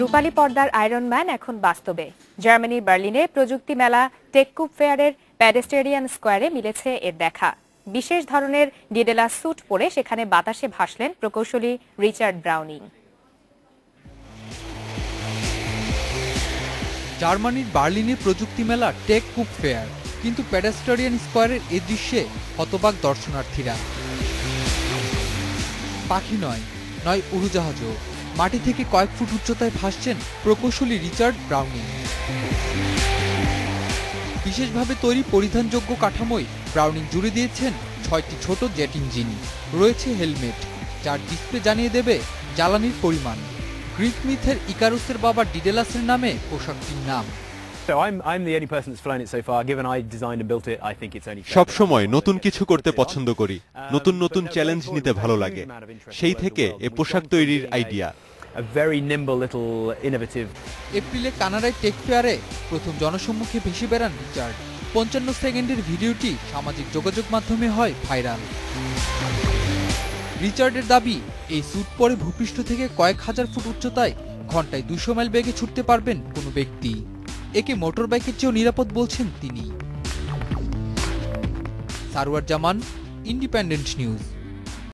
রূপালী পর্দার iron man এখন বাস্তবে। জার্মানির বার্লিনে প্রযুক্তি মেলা টেককুপ ফেয়ারের প্যাডেস্টেরিয়ান স্কোয়ারে মিলেছে এর দেখা। বিশেষ ধরনের ডিডেলা স্যুট পরে সেখানে বাতাসে ভাসলেন প্রকৌশলী রিচার্ড ব্রাউনিং। জার্মানির বার্লিনে প্রযুক্তি মেলা টেক কুপ ফেয়ার, কিন্তু প্যাডাস্টারিয়ান স্কোয়ারের এ দৃশ্যে হতবাক দর্শনার্থীরা। পাখি নয় নয় উড়োজাহাজও। মাটি থেকে কয়েক ফুট উচ্চতায় ভাসছেন প্রকৌশলী রিচার্ড ব্রাউনিং। বিশেষভাবে তৈরি পরিধানযোগ্য কাঠামোয় ব্রাউনিং জুড়ে দিয়েছেন ছয়টি ছোট জেট ইঞ্জিন। রয়েছে হেলমেট, যার ডিসপ্লে জানিয়ে দেবে জ্বালানির পরিমাণ। গ্রিক মিথের ইকারুসের বাবা ডিডেলাসের নামে পোশাকটির নাম। So I'm, I'm the only person that's flown it so far. Given I designed and built it, I think it's only সব সময় নতুন কিছু করতে পছন্দ করি। নতুন নতুন চ্যালেঞ্জ নিতে ভালো লাগে। সেই থেকে এ পোশাক তৈরির idea A very nimble little innovative এপ্রিলে কানাডায় টেক ফেয়ারে প্রথম জনসম্মুখে ভেসে বেড়ান রিচার্ড। পঞ্চান্ন সেকেন্ডের ভিডিওটি সামাজিক যোগাযোগ মাধ্যমে হয় ভাইরাল। রিচার্ডের দাবি এই স্যুট পরে ভূপৃষ্ঠ থেকে কয়েক হাজার ফুট উচ্চতায় ঘন্টায় দুশো মাইল বেগে ছুটতে পারবেন কোনো ব্যক্তি। একে মোটর বাইকের চেয়েও নিরাপদ বলছেন তিনি। সারওয়ার জামান ইন্ডিপেন্ডেন্ট নিউজ